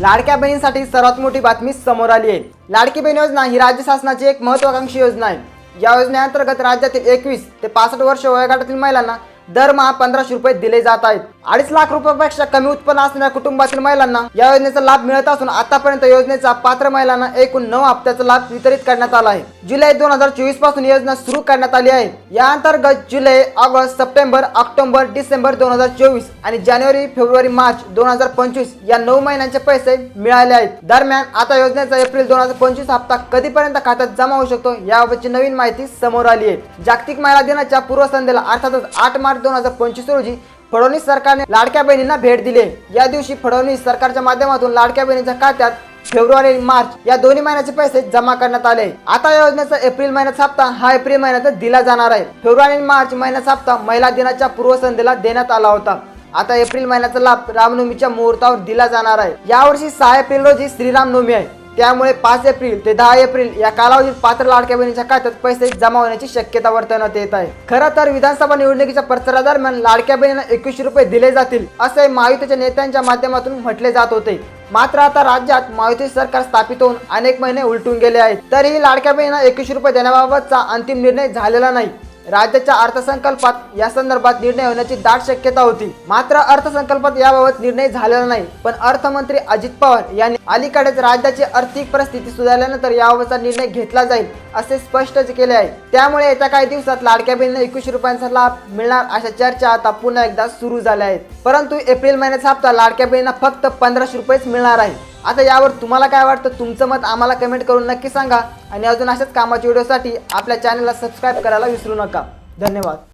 लाडक्या बहिणींसाठी सर्वात मोठी बातमी समोर आली आहे. लाडकी बहीण योजना ही राज्य शासनाची एक महत्वाकांक्षी योजना आहे. या योजनेअंतर्गत राज्यातील एकवीस ते पासष्ट वर्ष वयोगटातील महिलांना दरमहा पंधराशे रुपये दिले जात आहेत. अडीच लाख रुपयापेक्षा कमी उत्पन्न असणाऱ्या कुटुंबातील महिलांना या योजनेचा लाभ मिळत असून आतापर्यंत योजनेचा पात्र महिलांना एकूण नऊ हप्त्याचा लाभ वितरित करण्यात आला आहे. जुलै दोन हजार चोवीसपासून योजना सुरू करण्यात आली आहे. या अंतर्गत जुलै ऑगस्ट सप्टेंबर ऑक्टोबर डिसेंबर दोन हजार चोवीस आणि जानेवारी फेब्रुवारी मार्च दोन हजार पंचवीस या नऊ महिन्यांचे पैसे मिळाले आहेत. दरम्यान आता योजनेचा एप्रिल दोन हजार पंचवीस हप्ता कधीपर्यंत खात्यात जमा होऊ शकतो याबाबतची नवीन माहिती समोर आली आहे. जागतिक महिला दिनाच्या पूर्वसंध्येला अर्थातच आठ मार्च दोन हजार पंचवीस रोजी फडणवीस सरकारने लाडक्या बहिणींना भेट दिली. या दिवशी फडणवीस सरकारच्या माध्यमातून लाडक्या बहिणीच्या खात्यात फेब्रुवारी आणि मार्च या दोन्ही महिन्याचे पैसे जमा करण्यात आले. आता या योजनेचा एप्रिल महिन्याचा हप्ता हा एप्रिल महिन्यात दिला जाणार आहे. फेब्रुवारी आणि मार्च महिन्याचा हप्ता महिला दिनाच्या पूर्वसंध्येला देण्यात आला होता. आता एप्रिल महिन्याचा लाभ रामनवमीच्या मुहूर्तावर दिला जाणार आहे. यावर्षी सहा एप्रिल रोजी श्रीरामनवमी आहे. त्यामुळे पाच एप्रिल ते दहा एप्रिल या कालावधीत पात्र लाडक्या बहिणीच्या खात्यात पैसे जमा होण्याची शक्यता वर्तवण्यात येत आहे. खरं तर विधानसभा निवडणुकीच्या प्रचारादरम्यान लाडक्या बहिणींना एकवीसशे रुपये दिले जातील असे महायुतीच्या नेत्यांच्या माध्यमातून म्हटले जात होते. मात्र आता राज्यात महायुती सरकार स्थापित होऊन अनेक महिने उलटून गेले आहेत. तरीही लाडक्या बहिणींना एकवीसशे रुपये देण्याबाबतचा अंतिम निर्णय झालेला नाही. राज्याच्या अर्थसंकल्पात या संदर्भात निर्णय होण्याची दाट शक्यता होती. मात्र अर्थसंकल्पात याबाबत निर्णय झालेला नाही. पण अर्थमंत्री अजित पवार यांनी अलीकडेच राज्याची आर्थिक परिस्थिती सुधारल्यानंतर याबाबतचा निर्णय घेतला जाईल असे स्पष्ट केले आहे. त्यामुळे येत्या काही दिवसात लाडक्या बहिणींना एकवीसशे रुपयांचा लाभ मिळणार अशा चर्चा आता पुन्हा एकदा सुरू झाल्या आहेत. परंतु एप्रिल महिन्याचा हप्ता लाडक्या बहिणींना फक्त पंधराशे रुपयेच मिळणार आहे. आता यावर तुम्हाला काय वाटतं? तुमचं मत आम्हाला कमेंट करून नक्की सांगा. आणि अजून अशाच कामाच्या व्हिडिओसाठी आपल्या चॅनलला सबस्क्राईब करायला विसरू नका. धन्यवाद.